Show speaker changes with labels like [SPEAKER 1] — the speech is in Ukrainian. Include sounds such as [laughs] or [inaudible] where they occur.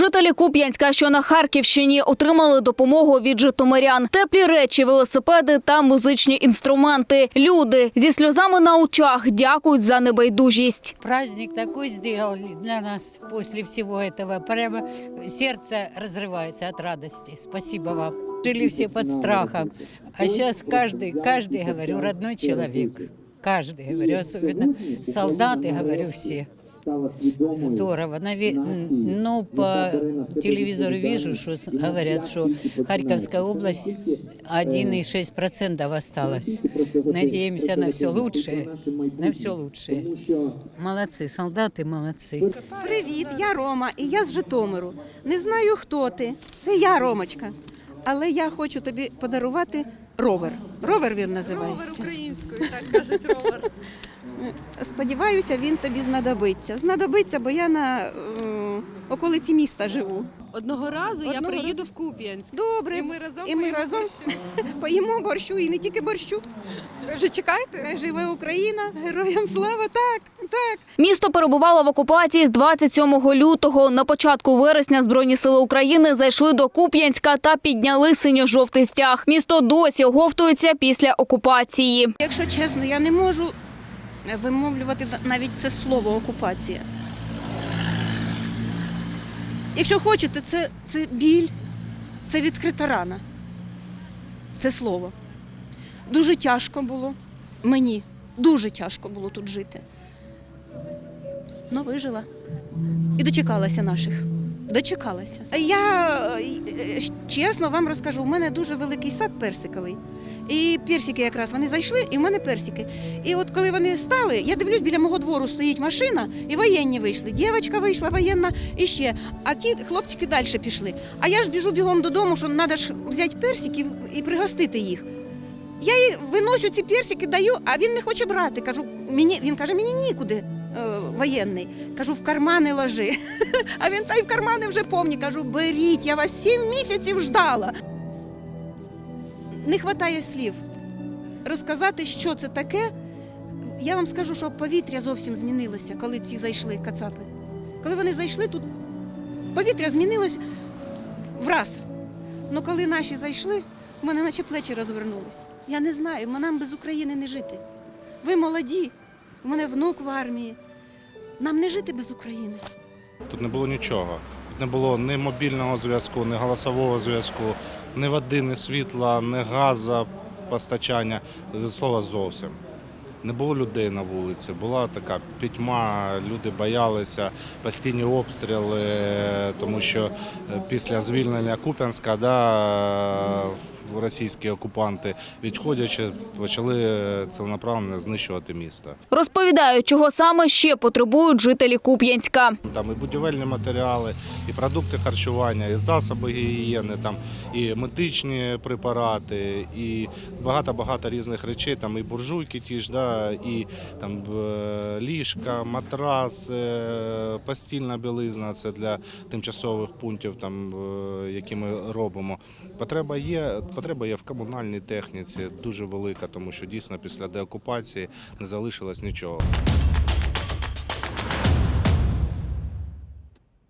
[SPEAKER 1] Жителі Куп'янська, що на Харківщині, отримали допомогу від житомирян. Теплі речі, велосипеди та музичні інструменти. Люди зі сльозами на очах дякують за небайдужість.
[SPEAKER 2] Праздник такой сделали для нас после всего этого. Прямо сердце разрывается от радости. Спасибо вам. Жили все под страхом. А сейчас каждый, каждый, говорю, родной человек. Каждый, говорю, особенно солдаты, говорю, все. Здорово. Наве- Ну, по телевизору вижу, что с- говорят, что Харьковская область 1,6% осталось. Надеемся на все лучшее. На все лучшее. Молодцы, солдаты, молодцы.
[SPEAKER 3] Привіт, я Рома, і я з Житомиру. Не знаю, хто ти. Це я, Ромочка. Але я хочу тобі подарувати ровер. Ровер він називається.
[SPEAKER 4] Ровер українською, так кажуть ровер. [laughs]
[SPEAKER 3] Сподіваюся, він тобі знадобиться. Знадобиться, бо я на е, околиці міста живу.
[SPEAKER 4] Одного разу я
[SPEAKER 3] Одного
[SPEAKER 4] приїду
[SPEAKER 3] разу.
[SPEAKER 4] в Куп'янськ.
[SPEAKER 3] Добре.
[SPEAKER 4] І ми разом
[SPEAKER 3] І ми
[SPEAKER 4] поїмо
[SPEAKER 3] разом
[SPEAKER 4] борщу. [laughs]
[SPEAKER 3] поїмо борщу і не тільки борщу.
[SPEAKER 4] Ви вже чекаєте?
[SPEAKER 3] Живе Україна, героям слава! Так, так.
[SPEAKER 1] Місто перебувало в окупації з 27 лютого. На початку вересня Збройні сили України зайшли до Куп'янська та підняли синьо-жовтий стяг. Місто досі оговтується після окупації.
[SPEAKER 3] Якщо чесно, я не можу вимовлювати навіть це слово окупація. Якщо хочете, це, це біль, це відкрита рана. Це слово. Дуже тяжко було мені, дуже тяжко було тут жити. Ну, вижила. І дочекалася наших. Дочекалася. Я е, чесно вам розкажу, у мене дуже великий сад персиковий. І персики якраз вони зайшли, і в мене персики. І от коли вони стали, я дивлюсь, біля мого двору стоїть машина, і воєнні вийшли. Дівчинка вийшла воєнна і ще. А ті хлопчики далі пішли. А я ж біжу бігом додому, що треба ж взяти персиків і пригостити їх. Я їй виносю ці персики, даю, а він не хоче брати. Кажу, мені, він каже, мені нікуди. Воєнний. Кажу, в кармани ложи. [laughs] А він та й в кармани вже повні. Кажу, беріть, я вас сім місяців ждала. Не вистачає слів. Розказати, що це таке. Я вам скажу, що повітря зовсім змінилося, коли ці зайшли кацапи. Коли вони зайшли, тут повітря змінилось враз. Ну коли наші зайшли, в мене наче плечі розвернулись. Я не знаю, нам без України не жити. Ви молоді, у мене внук в армії. Нам не жити без України.
[SPEAKER 5] Тут не було нічого. Тут не було ні мобільного зв'язку, ні голосового зв'язку, ні води, ні світла, ні газу, постачання. Слова зовсім. Не було людей на вулиці, була така пітьма, люди боялися, постійні обстріли, тому що е, після звільнення Куп'янська да, російські окупанти, відходячи, почали е, ціленаправленно знищувати місто.
[SPEAKER 1] Розповідають, чого саме ще потребують жителі Куп'янська.
[SPEAKER 5] Там і будівельні матеріали, і продукти харчування, і засоби гігієни, там і медичні препарати, і багато-багато різних речей. Там і буржуйки ті ж, да, і там е, ліжка, матрас, е, постільна білизна. Це для тимчасових пунктів, там, які ми робимо. Потреба є, потреба є в комунальній техніці, дуже велика, тому що дійсно після деокупації не залишилось нічого.